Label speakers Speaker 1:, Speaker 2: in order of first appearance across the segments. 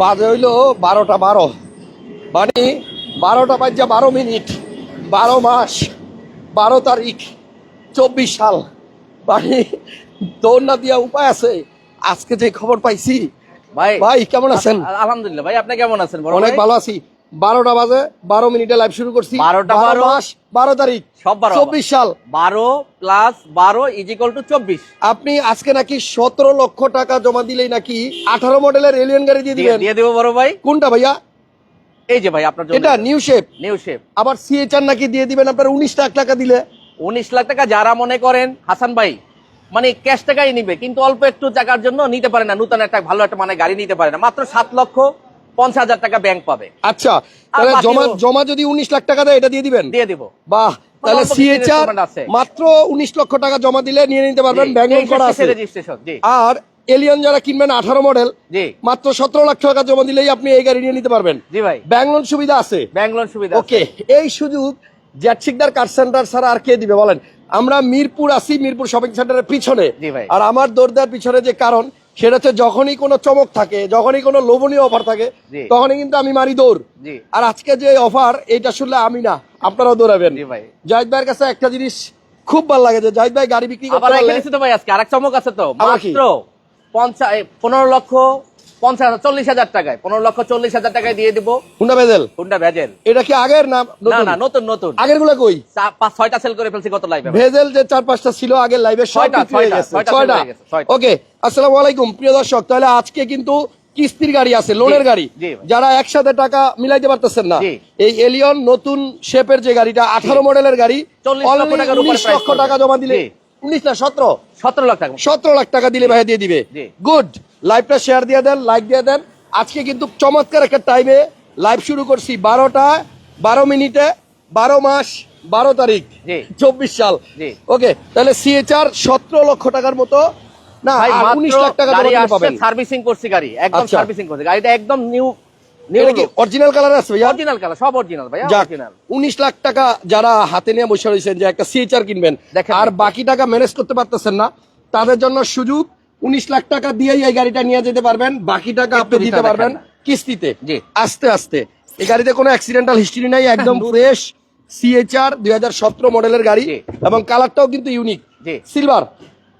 Speaker 1: বাজে হইল বারোটা বারো। মানে বারোটা বাজে বারো মিনিট বারো মাস বারো তারিখ চব্বিশ সাল। মানে দৌড় না দিয়া উপায় আছে? আজকে যে খবর পাইছি।
Speaker 2: ভাই
Speaker 1: ভাই কেমন আছেন?
Speaker 2: আলহামদুলিল্লাহ ভাই আপনি কেমন আছেন
Speaker 1: অনেক ভালো আছি। বারোটা বাজে বারো মিনিটে লাইভ শুরু করছি।
Speaker 2: 12টা বারো।
Speaker 1: মাস বারো তারিখ
Speaker 2: সব বারো
Speaker 1: চব্বিশ সাল।
Speaker 2: বারো প্লাস বারো ইজ ইকুয়াল টু চব্বিশ।
Speaker 1: আপনি আজকে নাকি সতেরো লক্ষ টাকা জমা দিলেই নাকি আঠারো মডেলের এলিয়ন গাড়ি দিয়ে
Speaker 2: দিয়ে
Speaker 1: দিবেন।
Speaker 2: দিয়ে দেবো বড় ভাই।
Speaker 1: কোনটা ভাইয়া?
Speaker 2: এই যে ভাই আপনার
Speaker 1: এটা নিউ শেপ
Speaker 2: নিউ শেপ
Speaker 1: আবার সিএচআর নাকি দিয়ে দিবেন আপনার উনিশ লাখ টাকা দিলে।
Speaker 2: উনিশ লাখ টাকা যারা মনে করেন হাসান ভাই মানে ক্যাশ টাকাই নিবে কিন্তু অল্প একটু টাকার জন্য নিতে পারে না। নতুন একটা ভালো একটা মানে গাড়ি নিতে পারে না। মাত্র সাত লক্ষ পঞ্চাশ হাজার টাকা ব্যাংক পাবে।
Speaker 1: আচ্ছা তাহলে জমা জমা যদি উনিশ লাখ টাকা দেয় এটা দিয়ে দিবেন?
Speaker 2: দিয়ে দিব।
Speaker 1: বাহ তাহলে সিএচআর মাত্র উনিশ লক্ষ টাকা জমা দিলে নিয়ে নিতে পারবেন ব্যাংক করা আছে। আর এলিয়ন যারা কিনবেন আঠারো মডেল মাত্র সতেরো লাখ টাকা জমা দিলেই আপনি এই গাড়ি নিয়ে নিতে পারবেন।
Speaker 2: জি ভাই।
Speaker 1: ব্যাংক লোন সুবিধা আছে?
Speaker 2: ব্যাংক লোন সুবিধা
Speaker 1: ওকে এই সুযোগ জ্যাট শিকদার কার সেন্টার ছাড়া আর কে দিবে বলেন? আমরা মিরপুর আছি মিরপুর শপিং সেন্টারের পিছনে। আর আমার দৌড়দার পিছনে যে কারণ সেটা হচ্ছে যখনই কোনো চমক থাকে যখনই কোনো লোভনীয় অফার থাকে তখনই কিন্তু আমি মারি দৌড়। আর আজকে যে অফার এটা শুনলে আমি না আপনারাও দৌড়াবেন। জাহিদ ভাইয়ের কাছে একটা জিনিস খুব ভালো লাগে যে জাহিদ ভাই গাড়ি বিক্রি করতে
Speaker 2: পারে তো ভাই আজকে আরেক চমক আছে তো মাত্র পঞ্চাশ পনেরো লক্ষ পঞ্চাশ চল্লিশ হাজার টাকায়। পনেরো লক্ষ চল্লিশ হাজার টাকায় দিয়ে দিব।
Speaker 1: Honda Vezel
Speaker 2: Honda Vezel.
Speaker 1: এটা কি আগের না
Speaker 2: না না নতুন নতুন।
Speaker 1: আগেরগুলা কই
Speaker 2: পাঁচ ছয়টা সেল করে ফেলছি কত লাইভে
Speaker 1: ভেজেল যে চার পাঁচটা ছিল আগের লাইভে
Speaker 2: ছয়টা, ছয়টা।
Speaker 1: ওকে আসসালামু আলাইকুম। প্রিয় দর্শক তাহলে আজকে কিন্তু কিস্তির গাড়ি আছে লোনের গাড়ি। যারা একসাথে টাকা মিলাইতে পারতেছেন না এই এলিয়ন নতুন শেপের যে গাড়িটা আঠারো মডেলের গাড়ি
Speaker 2: 40 লক্ষ
Speaker 1: only
Speaker 2: টাকার উপরে
Speaker 1: 19
Speaker 2: price
Speaker 1: লক্ষ টাকা জমা দিলে। উনিশ না সতেরো?
Speaker 2: সতেরো লাখ টাকা।
Speaker 1: সতেরো লাখ টাকা দিলে ভাই দিয়ে দিবে। গুড লাইভটা শেয়ার দিয়ে দেন লাইক দিয়ে দেন। আজকে কিন্তু চমৎকার একটা টাইমে লাইভ শুরু করছি বারোটা বারো মিনিটে বারো মাস বারো তারিখ চব্বিশ সাল। ওকে তাহলে সিএচআর সতেরো লক্ষ টাকার মতো। না উনিশ লাখ টাকা
Speaker 2: সার্ভিসিং করছি গাড়ি একদম
Speaker 1: আচ্ছা।
Speaker 2: সার্ভিসিং করছি গাড়িটা একদম নিউ
Speaker 1: অরিজিনাল কালার আছে ভাইয়া?
Speaker 2: অরিজিনাল কালার সব অরিজিনাল ভাই অরিজিনাল
Speaker 1: উনিশ লাখ টাকা যারা হাতে নিয়ে বসে রয়েছেন যে একটা সিএচআর কিনবেন আর বাকি টাকা ম্যানেজ করতে পারতেছেন না তাদের জন্য সুযোগ উনিশ লাখ টাকা দিয়েই এই গাড়িটা নিয়ে যেতে পারবেন বাকি টাকা আপনি দিতে পারবেন কিস্তিতে। আস্তে আস্তে। এই গাড়িতে কোনো অ্যাক্সিডেন্টাল হিস্ট্রি নাই একদম ফ্রেশ সিএচআর দুই হাজার সতেরো মডেলের গাড়ি এবং কালারটাও কিন্তু ইউনিক সিলভার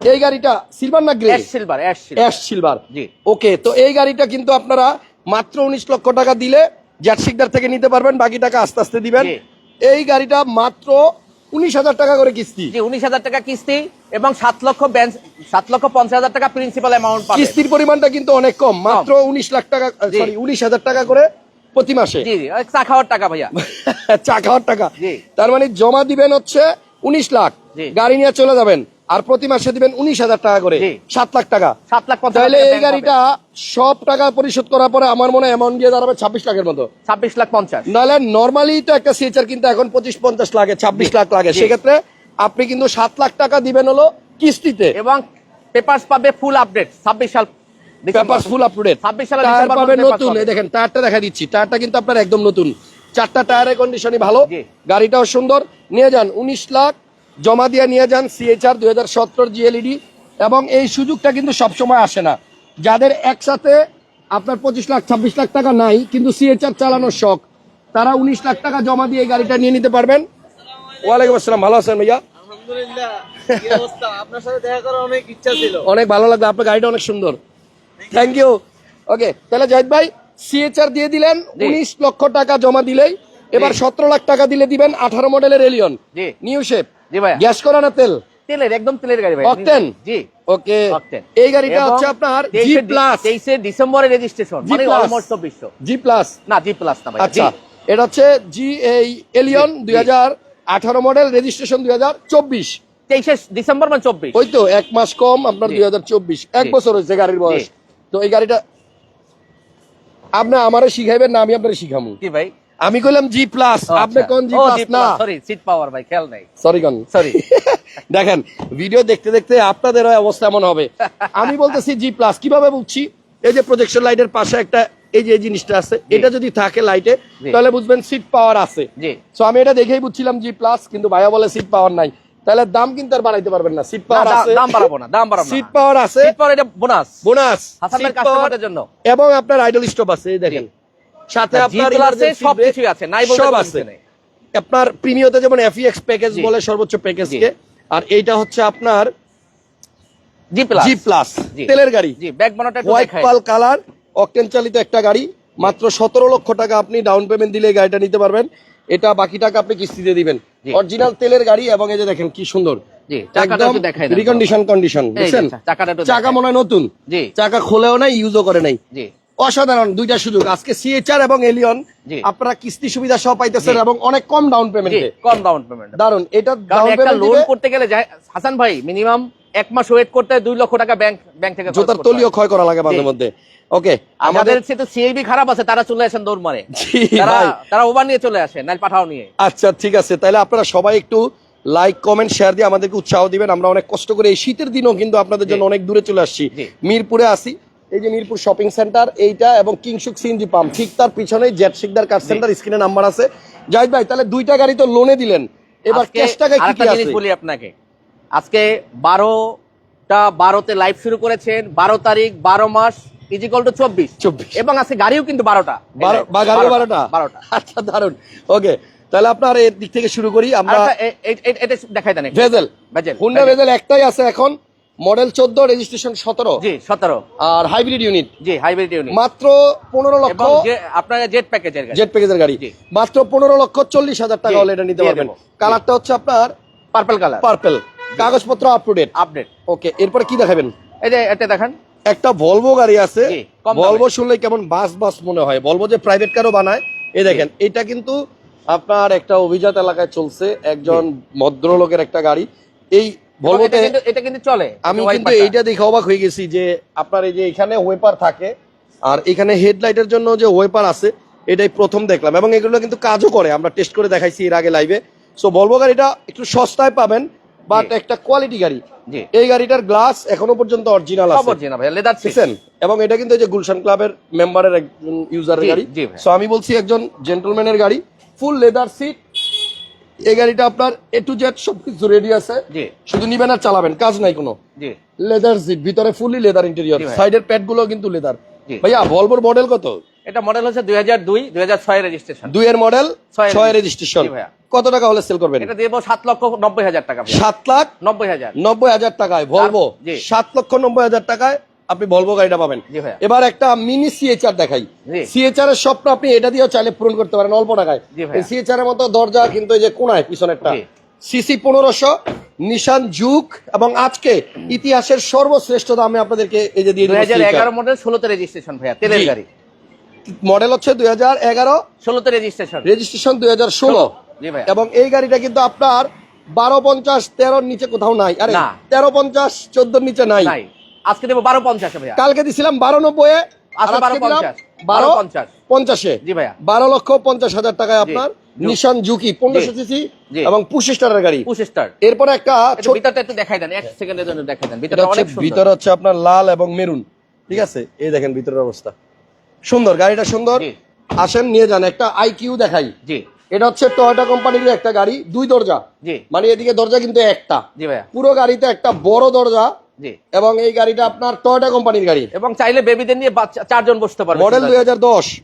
Speaker 1: এই গাড়িটা সিলভার না grey
Speaker 2: silver ash silver.
Speaker 1: Okay তো এই গাড়িটা কিন্তু আপনারা মাত্র উনিশ লক্ষ টাকা দিলে জ্যাটসিকদার থেকে নিতে পারবেন বাকি টাকা আস্তে আস্তে দিবেন। এই গাড়িটা মাত্র উনিশ হাজার টাকা করে কিস্তি।
Speaker 2: উনিশ হাজার টাকা কিস্তি এবং সাত লক্ষ ব্যাংক সাত লক্ষ পঞ্চাশ হাজার টাকা প্রিন্সিপাল অ্যামাউন্ট
Speaker 1: কিস্তির পরিমাণটা কিন্তু অনেক কম মাত্র উনিশ লাখ টাকা সরি উনিশ হাজার টাকা করে প্রতি মাসে।
Speaker 2: চা খাওয়ার টাকা ভাইয়া।
Speaker 1: চা খাওয়ার টাকা। তার মানে জমা দিবেন হচ্ছে উনিশ লাখ। গাড়ি নিয়ে চলে যাবেন। আর প্রতি মাসে দিবেন উনিশ হাজার টাকা করে। সাত লাখ টাকা।
Speaker 2: সাত লাখ
Speaker 1: তাহলে এই গাড়িটা সব টাকা পরিশোধ করার পরে আমার মনে হয় অ্যামাউন্ট দিয়ে দাঁড়াবে ছাব্বিশ লাখের মতো।
Speaker 2: ছাব্বিশ লাখ পঞ্চাশ।
Speaker 1: নাহলে নর্মালি তো একটা সিএচআর কিন্তু এখন পঁচিশ পঞ্চাশ লাগে ছাব্বিশ লাখ লাগে। সেক্ষেত্রে আপনি কিন্তু সাত লাখ টাকা দিবেন হলো কিস্তিতে।
Speaker 2: এবং পেপার পাবে ফুল আপডেট ছাব্বিশ সাল
Speaker 1: paper full up to date
Speaker 2: 26
Speaker 1: tyre
Speaker 2: December
Speaker 1: নতুন। এই দেখেন টায়ারটা দেখা দিচ্ছি। টায়ারটা কিন্তু আপনার একদম নতুন। চারটা টায়ারের কন্ডিশনই ভালো। গাড়িটাও সুন্দর। নিয়ে যান উনিশ লাখ জমা দিয়ে নিয়ে যান সিএচআর দুই হাজার সতেরো জিএলইডি এবং এই সুযোগটা কিন্তু সবসময় আসে না। যাদের একসাথে আপনার পঁচিশ লাখ ছাব্বিশ লাখ টাকা নাই কিন্তু সিএচআর চালানোর শখ তারা উনিশ লাখ টাকা জমা দিয়ে এই গাড়িটা নিয়ে নিতে পারবেন। ওয়ালাইকুম আসসালাম ভালো আছেন ভাইয়া?
Speaker 3: আলহামদুলিল্লাহ কি অবস্থা? আপনার সাথে দেখা করার অনেক ইচ্ছা ছিল।
Speaker 1: অনেক ভালো লাগল আপনার গাড়িটা অনেক সুন্দর। থ্যাংক ইউ ওকে তাহলে জাহিদ ভাই সিএচআর দিয়ে দিলেন। উনিশ লক্ষ টাকা জমা দিলেই এবার সতেরো লাখ টাকা দিলে দিবেন আঠারো মডেলের এলিয়ন
Speaker 2: জি।
Speaker 1: নিউ শেপ
Speaker 2: জি
Speaker 1: গ্যাস করা না তেল?
Speaker 2: তেলের একদম তেলের গাড়ি ভাই।
Speaker 1: Octane?
Speaker 2: জি।
Speaker 1: ওকে।
Speaker 2: Octane।
Speaker 1: এই গাড়িটা হচ্ছে আপনার জি প্লাস
Speaker 2: তেইশে ডিসেম্বরে রেজিস্ট্রেশন মানে অলমোস্ট চব্বিশশো।
Speaker 1: জি প্লাস
Speaker 2: না জি প্লাস না ভাই
Speaker 1: আচ্ছা এটা হচ্ছে জি এই এলিয়ন
Speaker 2: জি,
Speaker 1: দুই হাজার আঠারো মডেল রেজিস্ট্রেশন দুই হাজার চব্বিশ।
Speaker 2: তেইশে ডিসেম্বর মানে চব্বিশ।
Speaker 1: ওই তো এক মাস কম আপনার
Speaker 2: জি।
Speaker 1: দুই হাজার চব্বিশ। এক বছর হয়েছে গাড়ির বয়স। তো এই গাড়িটা আপনি আমারে শিখাইবেন না আমি আপনারে শিখামু।
Speaker 2: কি ভাই?
Speaker 1: আমি কইলাম জি প্লাস আপনি কোন জি প্লাস না?
Speaker 2: সরি সিট পাওয়ার ভাই খেয়াল নাই।
Speaker 1: সরি কোন?
Speaker 2: সরি
Speaker 1: দেখেন ভিডিও দেখতে দেখতে আপনাদের অবস্থা এমন হবে। আমি বলতেছি জি প্লাস কীভাবে বুঝছি? এই যে প্রজেকশন লাইটের পাশে একটা এই যে এই জিনিসটা আছে এটা যদি থাকে লাইটে। তাহলে বুঝবেন সিট পাওয়ার আছে।
Speaker 2: জি।
Speaker 1: সো আমি এটা দেখেই বুঝছিলাম জি প্লাস কিন্তু ভাইয়া বলে সিট পাওয়ার নাই। তাহলে দাম কিন্তু আর বাড়াইতে পারবেন না। সিট পাওয়ার আছে।
Speaker 2: দাম বাড়াবো না দাম বাড়াবো
Speaker 1: সিট পাওয়ার আছে।
Speaker 2: সিট পাওয়ার এটা বোনাস
Speaker 1: বোনাস
Speaker 2: হাসান ভাইয়ের কাস্টমারদের জন্য।
Speaker 1: এবং আপনার আইডল স্টপ আছে এই দেখেন। সাথে আপনার
Speaker 2: প্লাসে
Speaker 1: emergency
Speaker 2: সব
Speaker 1: brake
Speaker 2: কিছুই আছে নাই বলতে
Speaker 1: আপনার প্রিমিয়তে যেমন এফইএক্স প্যাকেজ বলে সর্বোচ্চ আর এইটা হচ্ছে আপনার
Speaker 2: জি প্লাস
Speaker 1: জি। প্লাস তেলের গাড়ি।
Speaker 2: জি ব্যাক বানাটা
Speaker 1: হোয়াইট পাল কালার অকটেন চালিত একটা গাড়ি মাত্র সতেরো লক্ষ টাকা আপনি ডাউন পেমেন্ট দিলে গাড়িটা নিতে পারবেন। এটা বাকি টাকা আপনি কিস্তিতে দিবেন। অরিজিনাল তেলের গাড়ি এবং এই যে দেখেন কি সুন্দর। রিকন্ডিশন কন্ডিশন বুঝছেন? চাকা মনে হয় নতুন। চাকা খোলেও নাই ইউজও করে নাই। অসাধারণ দুইটা সুযোগ। আজকে সিএচআর এবং এলিয়ন আপনারা কিস্তি সুবিধা সহ পাইতেছেন এবং অনেক কম ডাউন পেমেন্টে
Speaker 2: কম ডাউন পেমেন্ট
Speaker 1: দারুণ এটা ডাউন পেমেন্ট
Speaker 2: লোন করতে গেলে হাসান ভাই মিনিমাম এক মাস ওয়েট করতে দুই লক্ষ টাকা ব্যাংক ব্যাংক থেকে
Speaker 1: জোতার তলিও ক্ষয় করা লাগে মাঝে মধ্যে। ওকে
Speaker 2: আমাদের সে তো সিআইবি খারাপ আছে তারা চলে আসেন দৌড় মারে। তারা তারা ওভার নিয়ে চলে আসে নাইল পাঠাও নিয়ে।
Speaker 1: আচ্ছা ঠিক আছে। তাহলে আপনারা সবাই একটু লাইক কমেন্ট শেয়ার দিয়ে আমাদেরকে উৎসাহ দিবেন। আমরা অনেক কষ্ট করে এই শীতের দিনও কিন্তু আপনাদের জন্য অনেক দূরে চলে আসছি। মিরপুরে আসি এই যে মিরপুর শপিং সেন্টার এইটা এবং কিংসুক সিএনজি পাম্প ঠিক তার পিছনেই জেট শিকদার কার সেন্টার স্ক্রিনে নাম্বার আছে। জাহিদ ভাই তাহলে দুইটা গাড়ি তো লোনে দিলেন। এবার ক্যাশ টাকায় কি কি আছে?
Speaker 2: বলি আপনাকে। আজকে বারোটা বারোতে লাইভ শুরু করেছেন বারো তারিখ বারো মাস ইজিকল টু চব্বিশ।
Speaker 1: 24
Speaker 2: এবং আজকে গাড়িও কিন্তু বারোটা।
Speaker 1: বারো বা গাড়ি বারোটা।
Speaker 2: বারোটা?
Speaker 1: আচ্ছা দারুণ ওকে তাহলে আপনার এর দিক থেকে শুরু করি আমরা
Speaker 2: এটা দেখাই দেন
Speaker 1: ভেজেল।
Speaker 2: Vezel,
Speaker 1: Honda.
Speaker 2: ভেজেল
Speaker 1: একটাই আছে এখন। মডেল চোদ্দ রেজিস্ট্রেশন সতেরো।
Speaker 2: জি সতেরো।
Speaker 1: আর হাইব্রিড ইউনিট
Speaker 2: জি হাইব্রিড ইউনিট
Speaker 1: মাত্র পনেরো লক্ষ
Speaker 2: আপনার জেট প্যাকেজের
Speaker 1: জেট প্যাকেজের গাড়ি। মাত্র পনেরো লক্ষ চল্লিশ হাজার টাকা হলে এটা নিতে পারবেন। কালারটা হচ্ছে আপনার
Speaker 2: পার্পল কালার
Speaker 1: পার্পেল কাগজপত্র up to date
Speaker 2: update
Speaker 1: okay এরপরে কি দেখাবেন?
Speaker 2: এই যে এটা দেখেন।
Speaker 1: একটা ভলভো গাড়ি আছে। ভলভো শুনলে কেমন বাস বাস মনে হয়। ভলভো যে প্রাইভেট কারও বানায় এই দেখেন এটা কিন্তু আপনার একটা অভিজাত এলাকায় চলছে। একজন ভদ্রলোকের একটা গাড়ি। এই ভলভোতে
Speaker 2: এটা কিন্তু এটা কিন্তু চলে।
Speaker 1: আমি কিন্তু এইটা দেখে অবাক হয়ে গেছি যে আপনার এই যে এখানে ওয়েপার থাকে আর এখানে হেডলাইটের জন্য যে ওয়েপার আছে এটাই প্রথম দেখলাম। এবং এগুলো কিন্তু কাজও করে আমরা টেস্ট করে দেখাইছি এর আগে লাইভে সো গাড়িটা একটু সস্তায় পাবেন বাট একটা কোয়ালিটি গাড়ি। এই গাড়িটার গ্লাস এখনও পর্যন্ত অরিজিনাল আছে।
Speaker 2: খবর ভাই লেদার
Speaker 1: দেখছেন? এবং এটা কিন্তু এই যে গুলশান ক্লাবের মেম্বারের একজন ইউজারের গাড়ি। সো আমি বলছি একজন জেন্টলম্যানের গাড়ি ফুল লেদার সিট এই গাড়িটা আপনার এ টু জেড সবকিছু রেডি আছে। শুধু নিবেন আর চালাবেন কাজ নাই কোনো। লেদার সিট ভিতরে ফুলি লেদার ইন্টেরিয়র
Speaker 2: ভাই।
Speaker 1: সাইডের প্যাডগুলো কিন্তু লেদার ভাইয়া ভলভোর মডেল কত?
Speaker 2: এটা মডেল হচ্ছে দুই হাজার দুই দুই হাজার ছয় রেজিস্ট্রেশন
Speaker 1: দুইয়ের মডেল
Speaker 2: ছয়ের
Speaker 1: ছয় রেজিস্ট্রেশন। কত টাকা হলে সেল করবেন?
Speaker 2: এটা দেবো সাত লক্ষ নব্বই হাজার টাকা।
Speaker 1: সাত লাখ
Speaker 2: নব্বই হাজার।
Speaker 1: নব্বই হাজার টাকায় ভলভো। সাত লক্ষ নব্বই হাজার টাকায় আপনি ভলভো গাড়িটা পাবেন। এবার একটা মিনি সিএচআর দেখাই। সিএচআর এর স্বপ্ন আপনি এটা দিয়েও চাইলে পূরণ করতে পারেন অল্প টাকায়। সিএচআর এর মতো দরজা কিন্তু এই যে কোনায় পিছনেরটা। সিসি পনেরোশো নিশান যুগ এবং আজকে ইতিহাসের সর্বশ্রেষ্ঠ দামে আপনাদেরকে এই যে দিয়ে
Speaker 2: এগারো মডেল ষোলোতে রেজিস্ট্রেশন ভাইয়া তেলের গাড়ি।
Speaker 1: মডেল হচ্ছে দুই হাজার এগারো।
Speaker 2: ষোলোতে রেজিস্ট্রেশন
Speaker 1: রেজিস্ট্রেশন দুই হাজার ষোলো। এবং এই গাড়িটা কিন্তু আপনার বারো পঞ্চাশ তেরোর নিচে কোথাও নাই। আরে তেরো পঞ্চাশ চোদ্দোর নিচে নাই।
Speaker 2: আজকে দেবো বারো পঞ্চাশ ভাইয়া।
Speaker 1: কালকে দিছিলাম বারো নব্বই
Speaker 2: আজকে বারো পঞ্চাশ।
Speaker 1: বারো
Speaker 2: পঞ্চাশ।
Speaker 1: পঞ্চাশে
Speaker 2: জি ভাইয়া।
Speaker 1: বারো লক্ষ পঞ্চাশ হাজার টাকায় আপনার নিশান জুকি পনেরোশো। সিসি এবং পুশ স্টারের গাড়ি।
Speaker 2: স্টার
Speaker 1: এরপরে একটা
Speaker 2: ভিতরটা একটু দেখাই দেন এক সেকেন্ডের জন্য দেখাই দেন।
Speaker 1: এটা
Speaker 2: অনেক সুন্দর।
Speaker 1: ভিতরে হচ্ছে আপনার লাল এবং মেরুন। ঠিক আছে? এই দেখেন ভিতরের অবস্থা। সুন্দর গাড়িটা সুন্দর। আসেন নিয়ে যান। একটা আইকিউ দেখাই।
Speaker 2: জি।
Speaker 1: এটা হচ্ছে টয়োটা কোম্পানির একটা গাড়ি দুই দরজা। মানে এদিকে দরজা কিন্তু একটা। পুরো গাড়িতে একটা বড় দরজা এবং এই গাড়িটা আপনার টয়োটা কোম্পানির গাড়ি।
Speaker 2: এবং চাইলে বেবিদের নিয়ে বাচ্চা- চারজন বসতে পারবে।
Speaker 1: মডেল দুই হাজার দশ।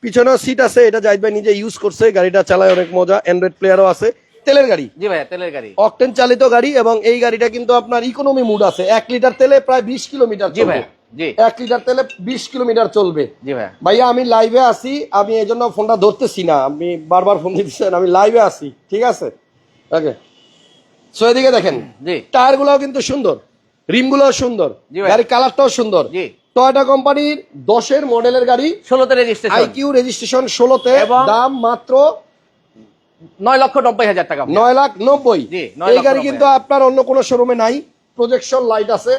Speaker 1: পিছনেও সিট আছে এটা জাহিদ ভাই নিজে ইউজ করছে গাড়িটা চালায় অনেক মজা অ্যান্ড্রয়েড প্লেয়ারও আছে তেলের গাড়ি।
Speaker 2: জি ভাইয়া তেলের গাড়ি।
Speaker 1: অকটেন চালিত গাড়ি এবং এই গাড়িটা কিন্তু আপনার ইকোনমি মুড আছে। এক লিটার তেলে প্রায় বিশ কিলোমিটার
Speaker 2: জি জি।
Speaker 1: এক লিটার তেলে বিশ কিলোমিটার চলবে।
Speaker 2: জি ভাইয়া।
Speaker 1: আমি লাইভে আছি আমি এই জন্য ফোনটা ধরতেছি না। আমি বারবার ফোন দিচ্ছেন আমি লাইভে আছি ঠিক আছে? ওকে সো এদিকে দেখেন
Speaker 2: জি।
Speaker 1: টায়ার গুলাও কিন্তু সুন্দর। রিম গুলাও সুন্দর। গাড়ির কালারটাও সুন্দর। টয়োটা কোম্পানির দশের মডেলের গাড়ি
Speaker 2: ষোলোতে রেজিস্ট্রেশন
Speaker 1: আইকিউ রেজিস্ট্রেশন ষোলোতে দাম মাত্র
Speaker 2: নয় লক্ষ নব্বই হাজার টাকা।
Speaker 1: নয় লাখ নব্বই। এই গাড়ি কিন্তু আপনার অন্য কোনো শোরুমে নাই। প্রজেকশন লাইট আছে।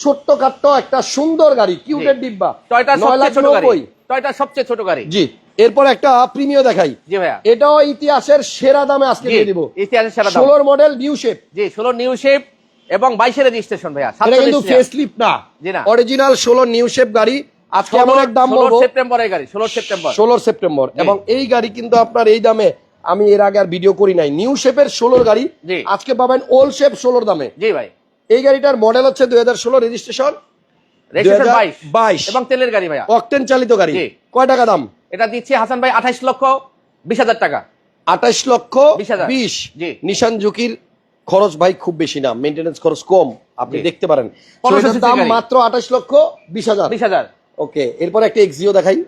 Speaker 1: ছোট্ট খাট্ট একটা সুন্দর গাড়ি কিউটের ডিব্বা।
Speaker 2: টয়টার
Speaker 1: নয় লাখ
Speaker 2: গাড়ি।
Speaker 1: নব্বই।
Speaker 2: টয়টার সবচেয়ে ছোট গাড়ি।
Speaker 1: জি এরপর একটা প্রিমিয় দেখাই।
Speaker 2: জি ভাইয়া।
Speaker 1: এটাও ইতিহাসের সেরা দামে আজকে দিয়ে দিব।
Speaker 2: ইতিহাসের সেরা দাম।
Speaker 1: ষোলোর মডেল নিউ শেপ
Speaker 2: জি ষোলো নিউ শেপ এবং বাইশের রেজিস্ট্রেশন ভাইয়া
Speaker 1: এটা কিন্তু
Speaker 2: 47
Speaker 1: না।
Speaker 2: জি না।
Speaker 1: অরিজিনাল ষোলো নিউ শেপ গাড়ি আজকে এমন এক দাম বলব।
Speaker 2: সেপ্টেম্বরের গাড়ি ষোলো সেপ্টেম্বর।
Speaker 1: ষোলো সেপ্টেম্বর। এবং এই গাড়ি কিন্তু আপনার এই দামে আমি এর আগে আর ভিডিও করি নাই। নিউ শেপের ষোলোর গাড়ি আজকে পাবেন ওল্ড শেপ ষোলোর দামে।
Speaker 2: জি ভাই।
Speaker 1: এই গাড়িটার মডেল হচ্ছে দুই হাজার ষোলো রেজিস্ট্রেশন
Speaker 2: রেজিস্ট্রেশন
Speaker 1: 2022
Speaker 2: বাইশ। এবং তেলের গাড়ি ভাইয়া।
Speaker 1: অকটেন চালিত গাড়ি। কয় টাকা দাম?
Speaker 2: এটা দিচ্ছি হাসান ভাই আঠাইশ লক্ষ বিশ হাজার টাকা।
Speaker 1: আঠাশ লক্ষ
Speaker 2: 20,000
Speaker 1: বিশ। নিশান ঝুঁকির খরচ ভাই খুব বেশি না মেনটেনেন্স খরচ কম আপনি দেখতে পারেন। So,
Speaker 2: 1500
Speaker 1: এটার দাম মাত্র আঠাশ লক্ষ বিশ হাজার।
Speaker 2: বিশ হাজার।
Speaker 1: ওকে এরপর একটা এক্সিও দেখাই।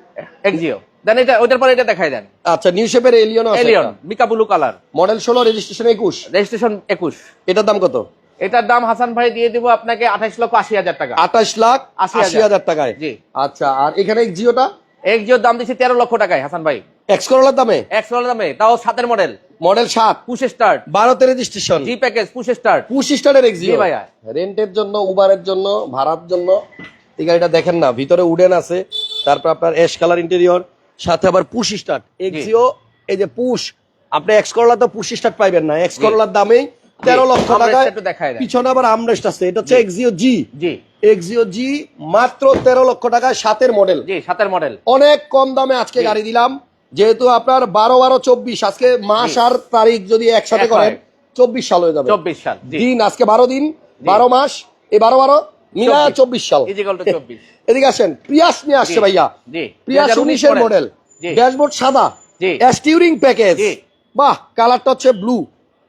Speaker 2: এক্সিও দেন এটা ওইটার পরে এটা দেখাই দেন।
Speaker 1: আচ্ছা নিউ শেপের Allion
Speaker 2: Allion mica blue colour
Speaker 1: model ষোলো রেজিস্ট্রেশন একুশ।
Speaker 2: রেজিস্ট্রেশন একুশ।
Speaker 1: এটার দাম কত?
Speaker 2: এটার দাম হাসান ভাই দিয়ে দিব আপনাকে লক্ষ আশি হাজার টাকা।
Speaker 1: আঠাশ লাখ
Speaker 2: 80,000
Speaker 1: আশি হাজার। টাকায়।
Speaker 2: জি।
Speaker 1: আচ্ছা আর এখানে এক্সিওটা
Speaker 2: এক্সিওর দাম দিচ্ছি তেরো লক্ষ টাকায় হাসান ভাই।
Speaker 1: এক্স করোলার দামে?
Speaker 2: এক্স দামে তাও সাতের মডেল
Speaker 1: মডেল সাত।
Speaker 2: পুশ স্টার্ট
Speaker 1: বারোতে registration
Speaker 2: G package push start
Speaker 1: push স্টারের এক্সিও
Speaker 2: জি ভাইয়া।
Speaker 1: রেন্টের জন্য উবারের জন্য ভাড়ার জন্য এই গাড়িটা দেখেন না ভিতরে উডেন আছে তারপর আপনার অ্যাশ কালার ইন্টেরিয়র সাথে আবার পুশ স্টার্ট এক্সিও এই যে পুশ আপনি এক্স করলা তো পুশ স্টার্ট পাইবেন না। এক্স করলার দামেই তেরো লক্ষ টাকায় পিছনে আবার আমরেস্ট আছে এটা হচ্ছে এক্সিও জি।
Speaker 2: জি
Speaker 1: এক্সিও জি মাত্র তেরো লক্ষ টাকায় সাতের মডেল
Speaker 2: জি সাতের মডেল
Speaker 1: অনেক কম দামে আজকে গাড়ি দিলাম। যেহেতু আপনার বারো বারো চব্বিশ আজকে মাস আর তারিখ যদি একসাথে করেন চব্বিশ সাল হয়ে যাবে।
Speaker 2: চব্বিশ সাল
Speaker 1: দিন আজকে বারো দিন বারো মাস এই বারো বারো মিলা
Speaker 2: চব্বিশ।
Speaker 1: সাল। এদিকে আসেন প্রিয়াস নিয়ে আসছে ভাইয়া। প্রিয়াস উনিশের মডেল ড্যাশবোর্ড সাদা। স্টিউরিং প্যাকেজ বাহ কালারটা হচ্ছে ব্লু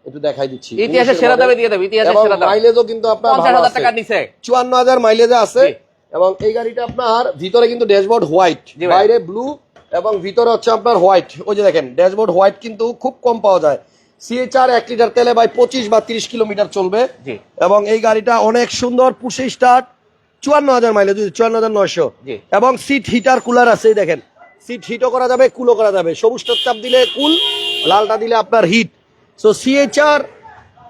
Speaker 1: একটু দেখাই দিচ্ছি।
Speaker 2: ইতিহাসের
Speaker 1: 19
Speaker 2: সেরা দামে দিয়ে দেবে ইতিহাসের সেরা দাম।
Speaker 1: মাইলেজও কিন্তু আপনার
Speaker 2: পঞ্চাশ
Speaker 1: ভালো
Speaker 2: হাজার
Speaker 1: আছে।
Speaker 2: টাকার নিচে।
Speaker 1: চুয়ান্ন হাজার মাইলেজে আছে। এবং এই গাড়িটা আপনার ভিতরে কিন্তু ড্যাশবোর্ড হোয়াইট। বাইরে ব্লু এবং ভিতরে হচ্ছে আপনার হোয়াইট ওই যে দেখেন ড্যাশবোর্ড হোয়াইট কিন্তু খুব কম পাওয়া যায়। সিএচআর এক লিটার তেলে ভাই পঁচিশ বা তিরিশ কিলোমিটার চলবে। এবং এই গাড়িটা অনেক সুন্দর পুষে স্টার্ট চুয়ান্ন হাজার মাইলেজ চুয়ান্ন হাজার নয়শো। এবং সিট হিটার কুলার আছে দেখেন। সিট হিটও করা যাবে কুলও করা যাবে। সবুজটা চাপ দিলে কুল লালটা দিলে আপনার হিট সো সিএচআর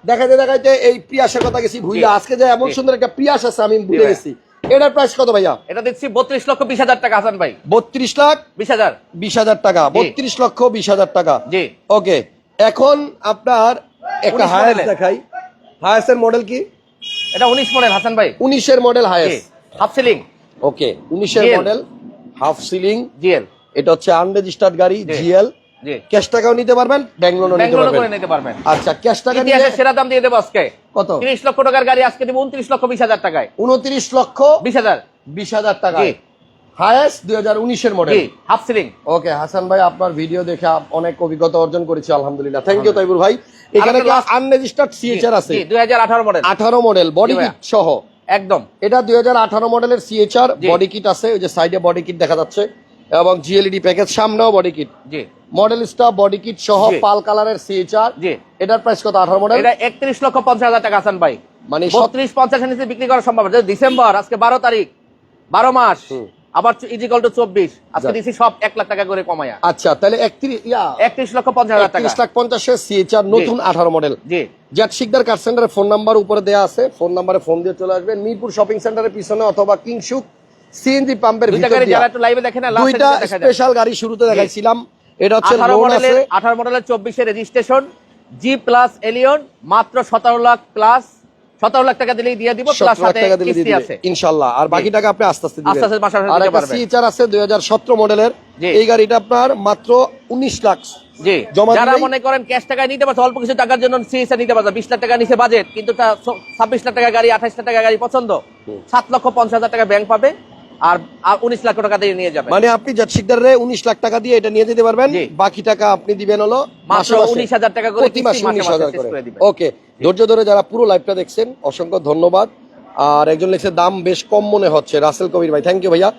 Speaker 1: দেখাইতে দেখাইতে এই পিয়াসের কথা গেছি ভুইলা আজকে যে এমন সুন্দর একটা পিয়াস আছে আমি ভুলে গেছি। এটার প্রাইস কত ভাইয়া?
Speaker 2: এটা দিচ্ছি বত্রিশ লক্ষ বিশ হাজার টাকা হাসান ভাই।
Speaker 1: বত্রিশ লাখ
Speaker 2: বিশ হাজার।
Speaker 1: বিশ হাজার টাকা বত্রিশ লক্ষ বিশ হাজার টাকা।
Speaker 2: জি।
Speaker 1: ওকে এখন আপনার একটা
Speaker 2: 19
Speaker 1: হায়াস দেখাই। হায়াসের মডেল কি?
Speaker 2: এটা উনিশ মডেল হাসান ভাই।
Speaker 1: উনিশের model Hiace
Speaker 2: half ceiling
Speaker 1: okay উনিশের মডেল হাফ সিলিং
Speaker 2: জিএল।
Speaker 1: এটা হচ্ছে আনরেজিস্টার্ড গাড়ি। জিএল।
Speaker 2: জি।
Speaker 1: ক্যাশ টাকাও নিতে পারবেন
Speaker 2: ব্যাঙ্গালোর
Speaker 1: পারবেন।
Speaker 2: নিতে পারবেন।
Speaker 1: আচ্ছা ক্যাশ টাকা নিয়ে
Speaker 2: সেরা দাম দিয়ে দেবো আজকে।
Speaker 1: কত?
Speaker 2: তিরিশ লক্ষ টাকার গাড়ি আজকে দেবো উনত্রিশ লক্ষ বিশ হাজার টাকায়।
Speaker 1: উনত্রিশ লক্ষ
Speaker 2: বিশ হাজার।
Speaker 1: বিশ হাজার টাকা
Speaker 2: জি।
Speaker 1: দুই হাজার উনিশের model
Speaker 2: half ceiling.
Speaker 1: Okay Hasan ভাই আপনার ভিডিও দেখে অনেক অভিজ্ঞতা অর্জন করেছি আলহামদুলিল্লাহ। থ্যাংক ইউ তাইবুর ভাই। এখানে
Speaker 2: আরেকটা last-
Speaker 1: আনরেজিস্টার্ড সিএচআর আছে?
Speaker 2: জি দুই হাজার আঠারো মডেল
Speaker 1: আঠারো মডেল বডি কিট সহ।
Speaker 2: একদম।
Speaker 1: এটা দুই হাজার আঠারো মডেলের সিএচআর। বডি কিট আছে ওই যে সাইডে বডি কিট দেখা যাচ্ছে। এবং জিএলইডি প্যাকেজ সামনেও বডি কিট
Speaker 2: জি।
Speaker 1: মডেল স্টার বডি কিট সহ পাল কালারের সিএচআর
Speaker 2: জি।
Speaker 1: এটার প্রাইস কত? আঠারো মডেল
Speaker 2: এটা একত্রিশ লক্ষ পঞ্চাশ হাজার টাকা হাসান ভাই।
Speaker 1: মানে সব-
Speaker 2: বত্রিশ পঞ্চাশের নিচে বিক্রি করা সম্ভব না। ডিসেম্বর আজকে বারো তারিখ বারো মাস
Speaker 1: হুম।
Speaker 2: আবার ইজিকল টু চব্বিশ। আজকে
Speaker 1: যাক।
Speaker 2: দিচ্ছি সব এক লাখ টাকা করে কমায়া।
Speaker 1: আচ্ছা তাহলে একত্রিশ ইয়া।
Speaker 2: একত্রিশ লক্ষ পঞ্চাশ হাজার টাকা।
Speaker 1: একত্রিশ লাখ পঞ্চাশের সিএচআর নতুন আঠারো মডেল
Speaker 2: জি।
Speaker 1: জ্যাট শিকদার কার সেন্টারের ফোন নাম্বার উপরে দেওয়া আছে। ফোন নাম্বারে ফোন দিয়ে চলে আসবেন। মিরপুর শপিং সেন্টারের পিছনে অথবা কিংসুক সিএনজি পাম্পের
Speaker 2: দুইটা
Speaker 1: ভিতর স্পেশাল গাড়ি শুরুতে দেখাইছিলাম। এটা হচ্ছে লোন
Speaker 2: মডেলের
Speaker 1: আছে।
Speaker 2: আঠারো মডেলের চব্বিশে রেজিস্ট্রেশন জি প্লাস এলিয়ন মাত্র সতেরো লাখ প্লাস সতেরো লাখ টাকা দিলেই দিয়ে দিব প্লাস সাথে
Speaker 1: টাকা দিলে দিয়ে
Speaker 2: কিস্তি আছে
Speaker 1: ইনশাআল্লাহ আর বাকি টাকা আপনি আস্তে আস্তে দিবেন।
Speaker 2: আস্তে আস্তে মাসে মাসে
Speaker 1: আর একটা সিএচআর আছে 2017 মডেলের এই গাড়িটা আপনার মাত্র 19 লাখ।
Speaker 2: জি। যারা মনে করেন ক্যাশ টাকায় নিতে পারছে অল্প কিছু টাকার জন্য সিএসআর নিতে পারছে লাখ টাকা নিচে বাজেট কিন্তু তা ছাব্বিশ লাখ টাকা গাড়ি আঠাইশ লাখ টাকা গাড়ি পছন্দ। সাত লক্ষ পঞ্চাশ হাজার টাকা ব্যাংক পাবে। আর উনিশ লাখ টাকা দিয়ে নিয়ে যাবে
Speaker 1: মানে আপনি জ্যাট শিকদারে 19 লাখ টাকা দিয়ে এটা নিয়ে যেতে পারবেন। বাকি টাকা আপনি দিবেন হলো মাসে মাসে।
Speaker 2: 19,000 টাকা করে
Speaker 1: প্রতি মাসে 19,000 করে।
Speaker 2: করে
Speaker 1: ওকে ধৈর্য ধরে যারা পুরো লাইভটা দেখছেন অসংখ্য ধন্যবাদ। আর একজন লিখছে দাম বেশ কম মনে হচ্ছে রাসেল কবির ভাই। থ্যাংক ইউ ভাইয়া।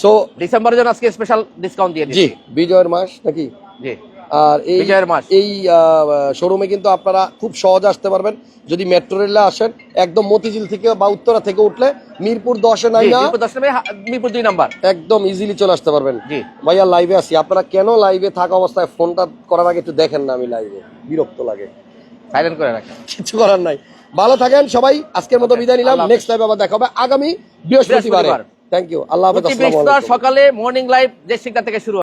Speaker 1: সো
Speaker 2: ডিসেম্বরের জন্য আজকে স্পেশাল ডিসকাউন্ট দিয়ে
Speaker 1: জি বিজয়ের মাস নাকি?
Speaker 2: জি।
Speaker 1: আর এই। এই শোরুমে কিন্তু আপনারা খুব সহজে আসতে পারবেন। যদি মেট্রো রেলে আসেন একদম মতিঝিল থেকে বা উত্তরা থেকে উঠলে মিরপুর দশে নাই না
Speaker 2: মিরপুর দুই নাম্বার।
Speaker 1: একদম ইজিলি চলে আসতে পারবেন। ভাইয়া লাইভে আসি আপনারা কেন লাইভে থাকা অবস্থায় ফোনটা করার আগে একটু দেখেন না আমি লাইভে বিরক্ত লাগে।
Speaker 2: সাইলেন্ট করে রাখেন।
Speaker 1: কিছু করার নাই। ভালো থাকেন সবাই। আজকের মতো বিদায় নিলাম। নেক্সট লাইভে আবার দেখা হবে আগামী বৃহস্পতিবার। থ্যাংক ইউ আল্লাহ
Speaker 2: সকালে মর্নিং লাইভ যে থেকে শুরু